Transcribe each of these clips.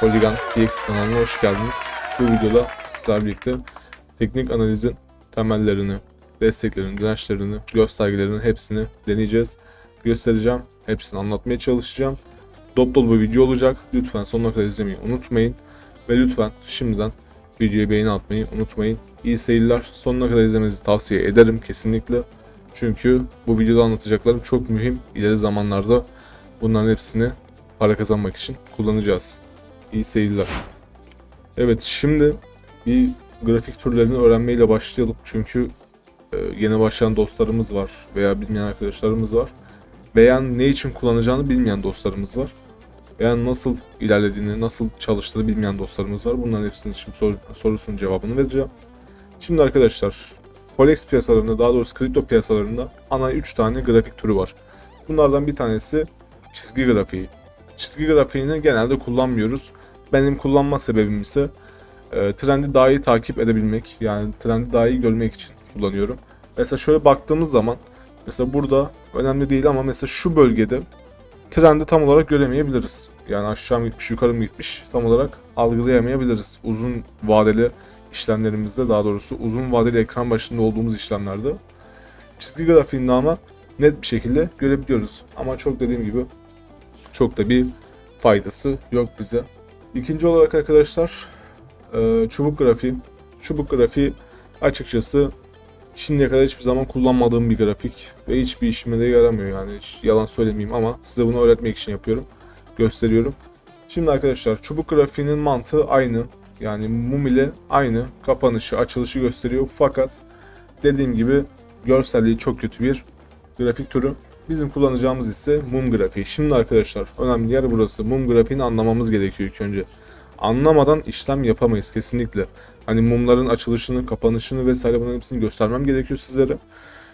Polygon FX kanalına hoş geldiniz. Bu videoda sizlerle birlikte teknik analizin temellerini, desteklerini, dirençlerini, göstergelerini hepsini deneyeceğiz. Göstereceğim. Hepsini anlatmaya çalışacağım. Dop dolu bir video olacak. Lütfen sonuna kadar izlemeyi unutmayın. Ve lütfen şimdiden videoya beğeni atmayı unutmayın. İyi seyirler. Sonuna kadar izlemenizi tavsiye ederim kesinlikle. Çünkü bu videoda anlatacaklarım çok mühim. İleri zamanlarda bunların hepsini para kazanmak için kullanacağız. İyi seyirler. Evet şimdi bir grafik türlerini öğrenmeyle başlayalım. Çünkü e, yeni başlayan dostlarımız var veya bilmeyen arkadaşlarımız var. Veya ne için kullanacağını bilmeyen dostlarımız var. Veya nasıl ilerlediğini, nasıl çalıştığını bilmeyen dostlarımız var. Bunların hepsinin şimdi sor, sorusunun cevabını vereceğim. Şimdi arkadaşlar Forex piyasalarında daha doğrusu kripto piyasalarında ana 3 tane grafik türü var. Bunlardan bir tanesi çizgi grafiği. Çizgi grafiğini genelde kullanmıyoruz. Benim kullanma sebebim ise e, trendi daha iyi takip edebilmek. Yani trendi daha iyi görmek için kullanıyorum. Mesela şöyle baktığımız zaman mesela burada önemli değil ama mesela şu bölgede trendi tam olarak göremeyebiliriz. Yani aşağı mı gitmiş yukarı mı gitmiş tam olarak algılayamayabiliriz. Uzun vadeli işlemlerimizde daha doğrusu uzun vadeli ekran başında olduğumuz işlemlerde çizgi grafiğinde ama net bir şekilde görebiliyoruz. Ama çok dediğim gibi çok da bir faydası yok bize. İkinci olarak arkadaşlar e, çubuk grafiği. Çubuk grafiği açıkçası şimdiye kadar hiçbir zaman kullanmadığım bir grafik ve hiçbir işime de yaramıyor yani hiç yalan söylemeyeyim ama size bunu öğretmek için yapıyorum. Gösteriyorum. Şimdi arkadaşlar çubuk grafiğinin mantığı aynı. Yani mum ile aynı kapanışı, açılışı gösteriyor fakat dediğim gibi görselliği çok kötü bir grafik türü. Bizim kullanacağımız ise mum grafiği. Şimdi arkadaşlar önemli yer burası. Mum grafiğini anlamamız gerekiyor ilk önce. Anlamadan işlem yapamayız kesinlikle. Hani mumların açılışını, kapanışını vesaire bunların hepsini göstermem gerekiyor sizlere.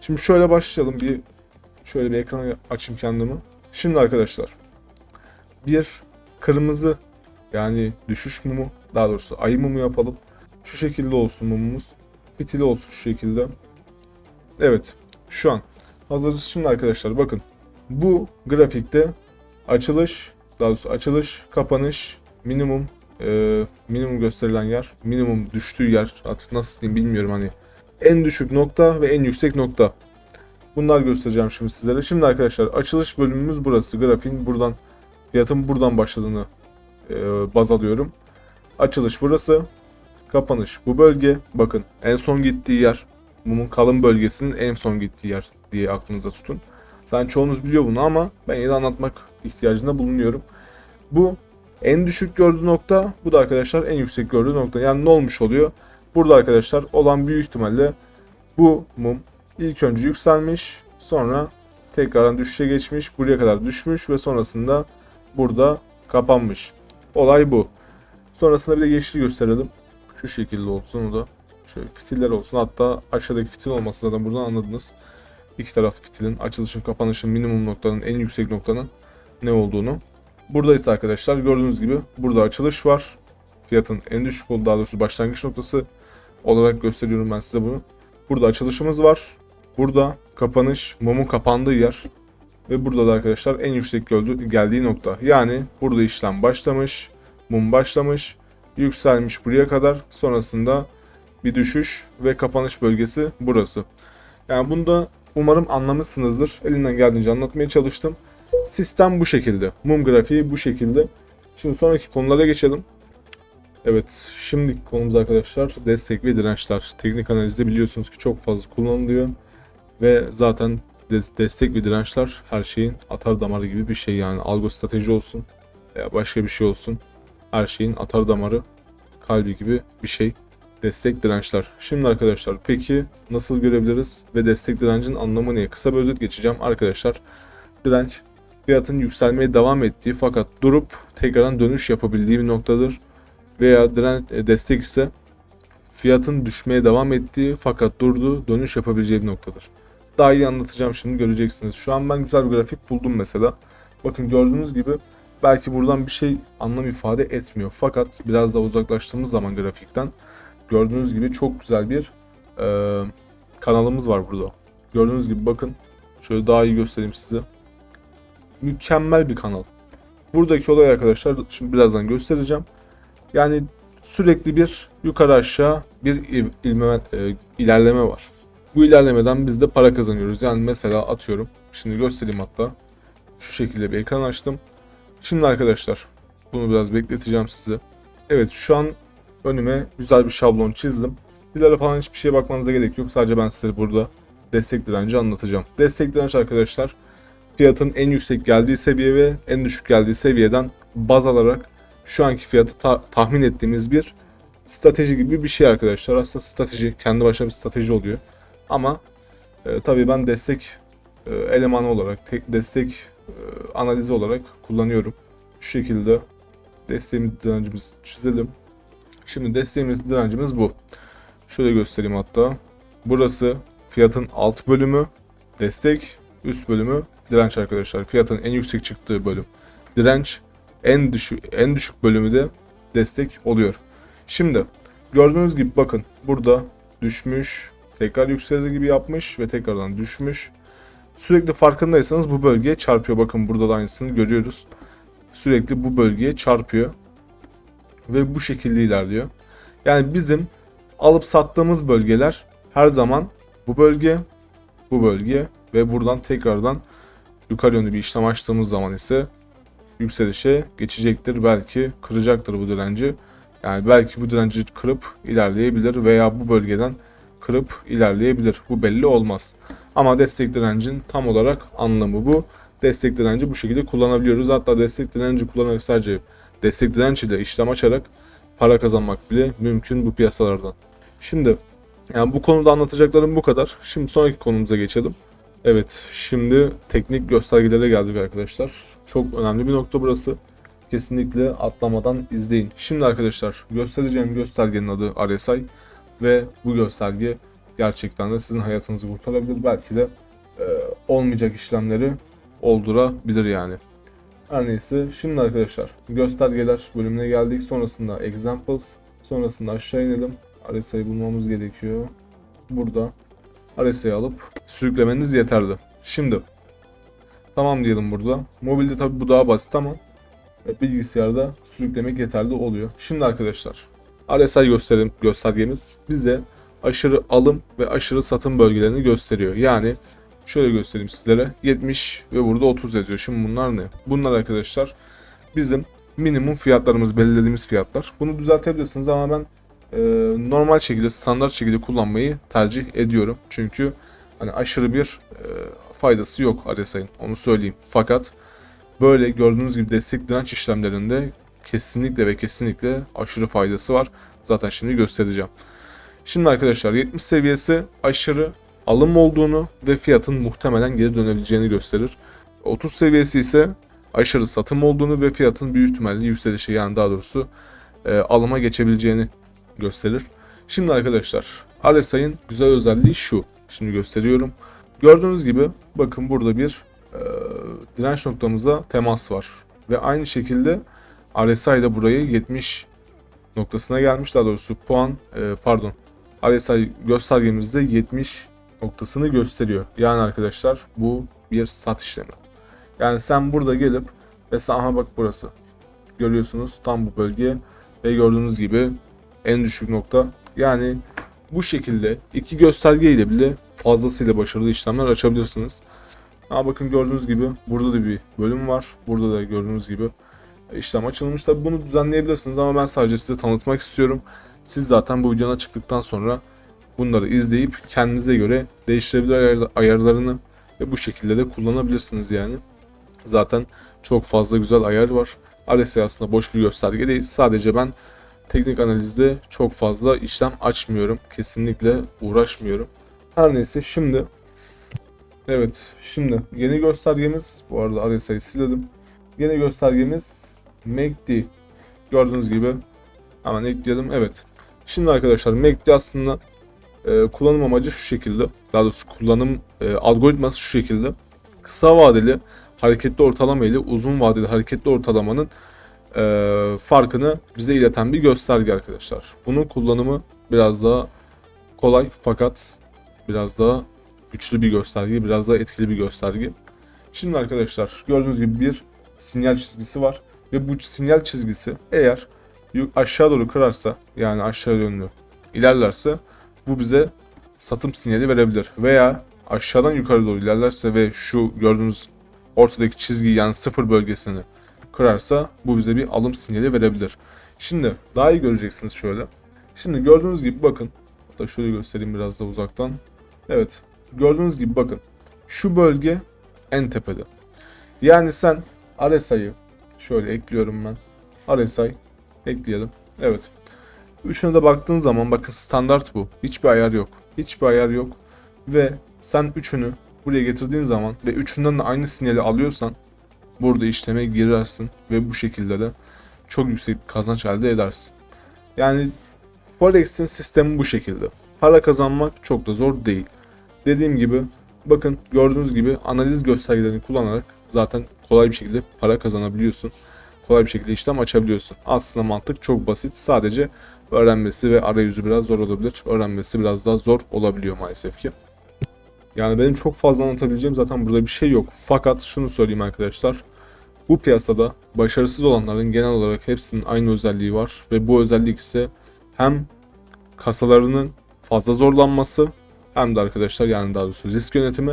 Şimdi şöyle başlayalım. Bir şöyle bir ekran açayım kendimi. Şimdi arkadaşlar bir kırmızı yani düşüş mumu daha doğrusu ayı mumu yapalım. Şu şekilde olsun mumumuz. Fitili olsun şu şekilde. Evet şu an hazırız. Şimdi arkadaşlar bakın bu grafikte açılış daha doğrusu açılış kapanış minimum e, minimum gösterilen yer minimum düştüğü yer artık nasıl diyeyim bilmiyorum hani en düşük nokta ve en yüksek nokta bunlar göstereceğim şimdi sizlere. Şimdi arkadaşlar açılış bölümümüz burası. Grafiğin buradan fiyatın buradan başladığını e, baz alıyorum. Açılış burası. Kapanış bu bölge. Bakın en son gittiği yer. Mumun kalın bölgesinin en son gittiği yer diye aklınızda tutun. Sen çoğunuz biliyor bunu ama ben yine anlatmak ihtiyacında bulunuyorum. Bu en düşük gördüğü nokta. Bu da arkadaşlar en yüksek gördüğü nokta. Yani ne olmuş oluyor? Burada arkadaşlar olan büyük ihtimalle bu mum ilk önce yükselmiş. Sonra tekrardan düşüşe geçmiş. Buraya kadar düşmüş ve sonrasında burada kapanmış. Olay bu. Sonrasında bir de yeşil gösterelim. Şu şekilde olsun o da. Şöyle fitiller olsun. Hatta aşağıdaki fitil olması zaten buradan anladınız. İki taraflı fitilin, açılışın, kapanışın, minimum noktanın, en yüksek noktanın ne olduğunu. Buradayız arkadaşlar. Gördüğünüz gibi burada açılış var. Fiyatın en düşük olduğu daha doğrusu başlangıç noktası olarak gösteriyorum ben size bunu. Burada açılışımız var. Burada kapanış, mumun kapandığı yer. Ve burada da arkadaşlar en yüksek geldiği nokta. Yani burada işlem başlamış, mum başlamış, yükselmiş buraya kadar. Sonrasında bir düşüş ve kapanış bölgesi burası. Yani bunda umarım anlamışsınızdır. Elimden geldiğince anlatmaya çalıştım. Sistem bu şekilde. Mum grafiği bu şekilde. Şimdi sonraki konulara geçelim. Evet, şimdiki konumuz arkadaşlar destek ve dirençler. Teknik analizde biliyorsunuz ki çok fazla kullanılıyor. Ve zaten de- destek ve dirençler her şeyin atar damarı gibi bir şey yani. Algo strateji olsun veya başka bir şey olsun. Her şeyin atar damarı, kalbi gibi bir şey. Destek dirençler. Şimdi arkadaşlar peki nasıl görebiliriz ve destek direncin anlamı ne? Kısa bir özet geçeceğim arkadaşlar. Direnç fiyatın yükselmeye devam ettiği fakat durup tekrardan dönüş yapabildiği bir noktadır. Veya direnç e, destek ise fiyatın düşmeye devam ettiği fakat durdu dönüş yapabileceği bir noktadır. Daha iyi anlatacağım şimdi göreceksiniz. Şu an ben güzel bir grafik buldum mesela. Bakın gördüğünüz gibi belki buradan bir şey anlam ifade etmiyor. Fakat biraz daha uzaklaştığımız zaman grafikten gördüğünüz gibi çok güzel bir e, kanalımız var burada. Gördüğünüz gibi bakın şöyle daha iyi göstereyim size. Mükemmel bir kanal. Buradaki olay arkadaşlar şimdi birazdan göstereceğim. Yani sürekli bir yukarı aşağı bir il- ilme- e, ilerleme var. Bu ilerlemeden biz de para kazanıyoruz. Yani mesela atıyorum. Şimdi göstereyim hatta. Şu şekilde bir ekran açtım. Şimdi arkadaşlar bunu biraz bekleteceğim size. Evet şu an önüme güzel bir şablon çizdim. Bilara falan hiçbir şeye bakmanıza gerek yok. Sadece ben size burada destek direnci anlatacağım. Destek direnç arkadaşlar fiyatın en yüksek geldiği seviye ve en düşük geldiği seviyeden baz alarak şu anki fiyatı ta- tahmin ettiğimiz bir strateji gibi bir şey arkadaşlar. Aslında strateji kendi başına bir strateji oluyor. Ama e, tabii ben destek e, elemanı olarak, tek destek e, analizi olarak kullanıyorum. Şu şekilde desteğimiz direncimizi çizelim. Şimdi desteğimiz direncimiz bu. Şöyle göstereyim hatta. Burası fiyatın alt bölümü, destek, üst bölümü direnç arkadaşlar. Fiyatın en yüksek çıktığı bölüm direnç, en düşük en düşük bölümü de destek oluyor. Şimdi gördüğünüz gibi bakın burada düşmüş, tekrar yükseldi gibi yapmış ve tekrardan düşmüş. Sürekli farkındaysanız bu bölgeye çarpıyor. Bakın burada da aynısını görüyoruz. Sürekli bu bölgeye çarpıyor ve bu şekilde ilerliyor. Yani bizim alıp sattığımız bölgeler her zaman bu bölge, bu bölge ve buradan tekrardan yukarı yönlü bir işlem açtığımız zaman ise yükselişe geçecektir. Belki kıracaktır bu direnci. Yani belki bu direnci kırıp ilerleyebilir veya bu bölgeden kırıp ilerleyebilir. Bu belli olmaz. Ama destek direncin tam olarak anlamı bu. Destek direnci bu şekilde kullanabiliyoruz. Hatta destek direnci kullanarak sadece destek direnç işlem açarak para kazanmak bile mümkün bu piyasalardan. Şimdi yani bu konuda anlatacaklarım bu kadar. Şimdi sonraki konumuza geçelim. Evet, şimdi teknik göstergelere geldik arkadaşlar. Çok önemli bir nokta burası. Kesinlikle atlamadan izleyin. Şimdi arkadaşlar göstereceğim göstergenin adı RSI ve bu gösterge gerçekten de sizin hayatınızı kurtarabilir. Belki de e, olmayacak işlemleri oldurabilir yani. Her neyse şimdi arkadaşlar göstergeler bölümüne geldik. Sonrasında examples. Sonrasında aşağı inelim. RSI'yi bulmamız gerekiyor. Burada RSI'yi alıp sürüklemeniz yeterli. Şimdi tamam diyelim burada. Mobilde tabi bu daha basit ama e, bilgisayarda sürüklemek yeterli oluyor. Şimdi arkadaşlar RSI gösterim, göstergemiz bize aşırı alım ve aşırı satım bölgelerini gösteriyor. Yani şöyle göstereyim sizlere 70 ve burada 30 yazıyor. Şimdi bunlar ne? Bunlar arkadaşlar bizim minimum fiyatlarımız belirlediğimiz fiyatlar. Bunu düzeltebilirsiniz ama ben e, normal şekilde standart şekilde kullanmayı tercih ediyorum. Çünkü hani aşırı bir e, faydası yok RSI'nin onu söyleyeyim. Fakat böyle gördüğünüz gibi destek direnç işlemlerinde kesinlikle ve kesinlikle aşırı faydası var. Zaten şimdi göstereceğim. Şimdi arkadaşlar 70 seviyesi aşırı alım olduğunu ve fiyatın muhtemelen geri dönebileceğini gösterir. 30 seviyesi ise aşırı satım olduğunu ve fiyatın büyük ihtimalle yükselişe yani daha doğrusu e, alıma geçebileceğini gösterir. Şimdi arkadaşlar RSI'nin güzel özelliği şu. Şimdi gösteriyorum. Gördüğünüz gibi bakın burada bir e, direnç noktamıza temas var. Ve aynı şekilde RSI de burayı 70 noktasına gelmiş. Daha doğrusu puan e, pardon RSI göstergemizde 70 noktasını gösteriyor. Yani arkadaşlar bu bir sat işlemi. Yani sen burada gelip mesela aha bak burası. Görüyorsunuz tam bu bölge ve gördüğünüz gibi en düşük nokta. Yani bu şekilde iki gösterge ile bile fazlasıyla başarılı işlemler açabilirsiniz. Ha bakın gördüğünüz gibi burada da bir bölüm var. Burada da gördüğünüz gibi işlem açılmış. Tabi bunu düzenleyebilirsiniz ama ben sadece size tanıtmak istiyorum. Siz zaten bu videona çıktıktan sonra bunları izleyip kendinize göre değiştirebilir ayar- ayarlarını ve bu şekilde de kullanabilirsiniz yani. Zaten çok fazla güzel ayar var. RSI aslında boş bir gösterge değil. Sadece ben teknik analizde çok fazla işlem açmıyorum. Kesinlikle uğraşmıyorum. Her neyse şimdi Evet şimdi yeni göstergemiz bu arada RSI'yi silelim. Yeni göstergemiz MACD. Gördüğünüz gibi hemen ekleyelim. Evet. Şimdi arkadaşlar MACD aslında e, kullanım amacı şu şekilde. Daha doğrusu kullanım e, algoritması şu şekilde. Kısa vadeli hareketli ortalama ile uzun vadeli hareketli ortalamanın e, farkını bize ileten bir gösterge arkadaşlar. Bunun kullanımı biraz daha kolay fakat biraz daha güçlü bir gösterge, biraz daha etkili bir gösterge. Şimdi arkadaşlar gördüğünüz gibi bir sinyal çizgisi var. Ve bu sinyal çizgisi eğer aşağı doğru kırarsa yani aşağı yönlü ilerlerse bu bize satım sinyali verebilir. Veya aşağıdan yukarı doğru ilerlerse ve şu gördüğünüz ortadaki çizgi yani sıfır bölgesini kırarsa bu bize bir alım sinyali verebilir. Şimdi daha iyi göreceksiniz şöyle. Şimdi gördüğünüz gibi bakın. Hatta şöyle göstereyim biraz da uzaktan. Evet. Gördüğünüz gibi bakın. Şu bölge en tepede. Yani sen RSI'yi şöyle ekliyorum ben. RSI ekleyelim. Evet. Üçüne de baktığın zaman bakın standart bu. Hiçbir ayar yok. Hiçbir ayar yok. Ve sen üçünü buraya getirdiğin zaman ve üçünden de aynı sinyali alıyorsan burada işleme girersin ve bu şekilde de çok yüksek bir kazanç elde edersin. Yani Forex'in sistemi bu şekilde. Para kazanmak çok da zor değil. Dediğim gibi bakın gördüğünüz gibi analiz göstergelerini kullanarak zaten kolay bir şekilde para kazanabiliyorsun. Kolay bir şekilde işlem açabiliyorsun. Aslında mantık çok basit. Sadece öğrenmesi ve arayüzü biraz zor olabilir. Öğrenmesi biraz daha zor olabiliyor maalesef ki. Yani benim çok fazla anlatabileceğim zaten burada bir şey yok. Fakat şunu söyleyeyim arkadaşlar. Bu piyasada başarısız olanların genel olarak hepsinin aynı özelliği var ve bu özellik ise hem kasalarının fazla zorlanması hem de arkadaşlar yani daha doğrusu risk yönetimi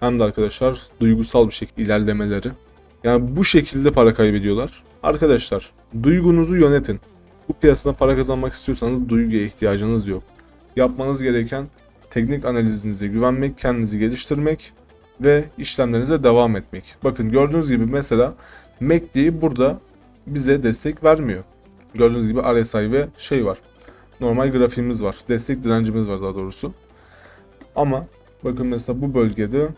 hem de arkadaşlar duygusal bir şekilde ilerlemeleri. Yani bu şekilde para kaybediyorlar. Arkadaşlar duygunuzu yönetin. Bu piyasada para kazanmak istiyorsanız duyguya ihtiyacınız yok. Yapmanız gereken teknik analizinize güvenmek, kendinizi geliştirmek ve işlemlerinize devam etmek. Bakın gördüğünüz gibi mesela MACD burada bize destek vermiyor. Gördüğünüz gibi RSI ve şey var. Normal grafiğimiz var. Destek direncimiz var daha doğrusu. Ama bakın mesela bu bölgede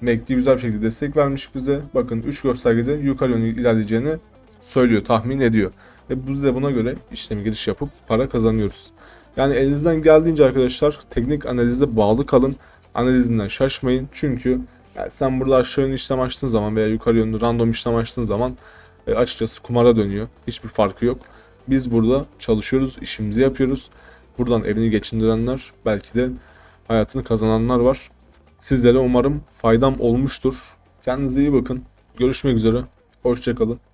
MACD güzel bir şekilde destek vermiş bize. Bakın 3 göstergede yukarı yönlü ilerleyeceğini söylüyor, tahmin ediyor. Ve biz de buna göre işlemi giriş yapıp para kazanıyoruz. Yani elinizden geldiğince arkadaşlar teknik analize bağlı kalın. Analizinden şaşmayın. Çünkü yani sen burada aşağı yönlü işlem açtığın zaman veya yukarı yönlü random işlem açtığın zaman e, açıkçası kumara dönüyor. Hiçbir farkı yok. Biz burada çalışıyoruz, işimizi yapıyoruz. Buradan evini geçindirenler, belki de hayatını kazananlar var. Sizlere umarım faydam olmuştur. Kendinize iyi bakın. Görüşmek üzere. Hoşçakalın.